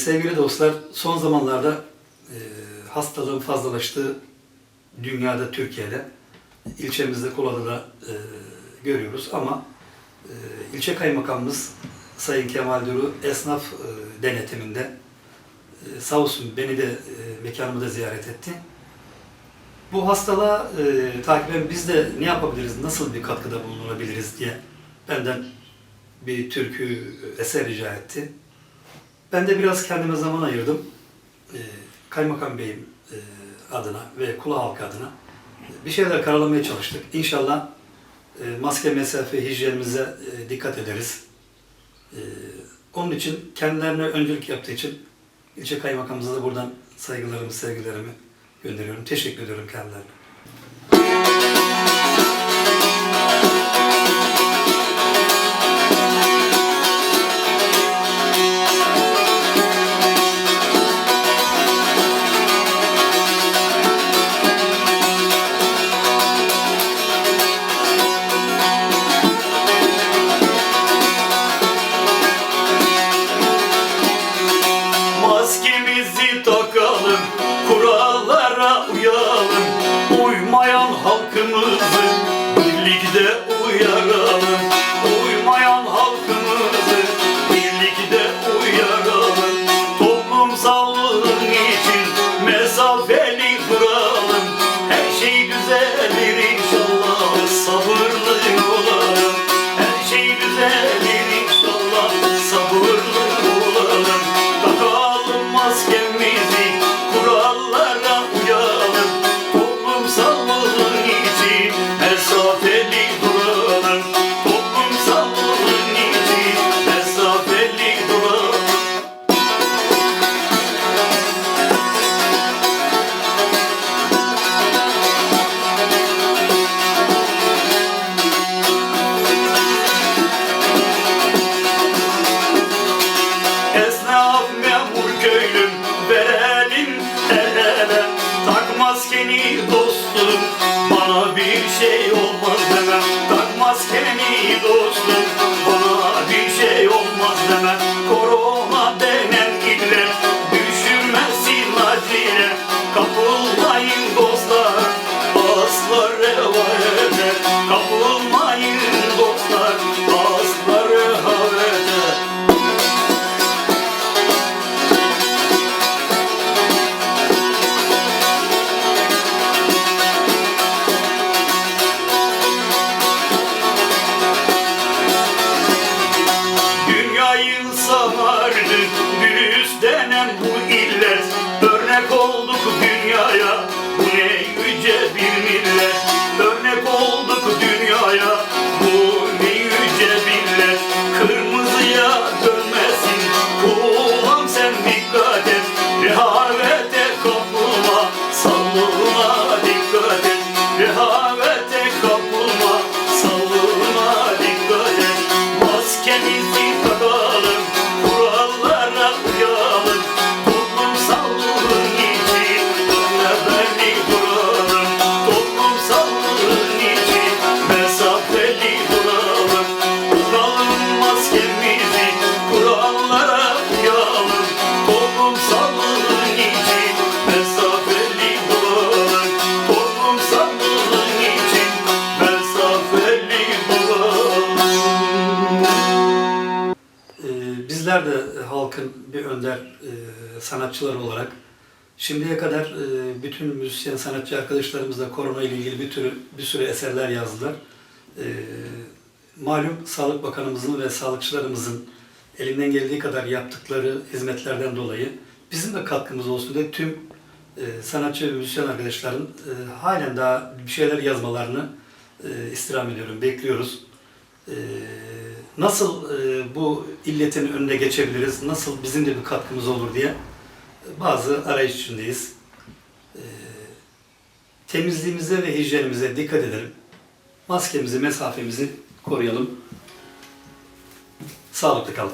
sevgili dostlar, son zamanlarda e, hastalığın fazlalaştığı dünyada, Türkiye'de, ilçemizde Kolada'da e, görüyoruz ama e, ilçe kaymakamımız Sayın Kemal Duru esnaf e, denetiminde e, sağ olsun beni de e, mekanımı da ziyaret etti. Bu hastalığa e, takiben biz de ne yapabiliriz, nasıl bir katkıda bulunabiliriz diye benden bir türkü eser rica etti. Ben de biraz kendime zaman ayırdım. Ee, Kaymakam Bey'im e, adına ve Kula halkı adına e, bir şeyler karalamaya çalıştık. İnşallah e, maske, mesafe, hijyenimize e, dikkat ederiz. E, onun için kendilerine öncülük yaptığı için ilçe kaymakamımıza da buradan saygılarımı, sevgilerimi gönderiyorum. Teşekkür ediyorum kendilerine. Halkımızı birlikte uyaralım. Uymayan halkımızı birlikte uyaralım. Toplumsallığın için mesafeli duralım Her şey düzelir inşallah. Sabırlı olalım. Her şey düzelir inşallah. Sabırlı olalım. Takalım maskemizi kurallara bir şey olmaz demem Tak maskeni dostum. Bana bir şey olmaz demem Korona virüs denen bu illet Örnek olduk dünyaya. Bu ne yüce bir millet? Örnek olduk dünyaya. Bu ne yüce millet? Kırmızıya dönmesin kulağım sen dikkat et. Rehavete kapılma sallığına dikkat et. Rehavete kapılma sallığına dikkat et. Maskemizi duralım Ee, Bizler de halkın bir önder e, olarak şimdiye kadar e, bütün müzisyen sanatçı arkadaşlarımız da korona ile ilgili bir tür bir sürü eserler yazdılar. Ee, Malum Sağlık Bakanımızın ve sağlıkçılarımızın elinden geldiği kadar yaptıkları hizmetlerden dolayı bizim de katkımız olsun diye tüm e, sanatçı ve müzisyen arkadaşların e, halen daha bir şeyler yazmalarını e, istirham ediyorum, bekliyoruz. Ee, nasıl e, bu illetin önüne geçebiliriz, nasıl bizim de bir katkımız olur diye e, bazı arayış içindeyiz. Ee, temizliğimize ve hijyenimize dikkat edelim. Maskemizi, mesafemizi koruyalım. Sağlıklı kalın.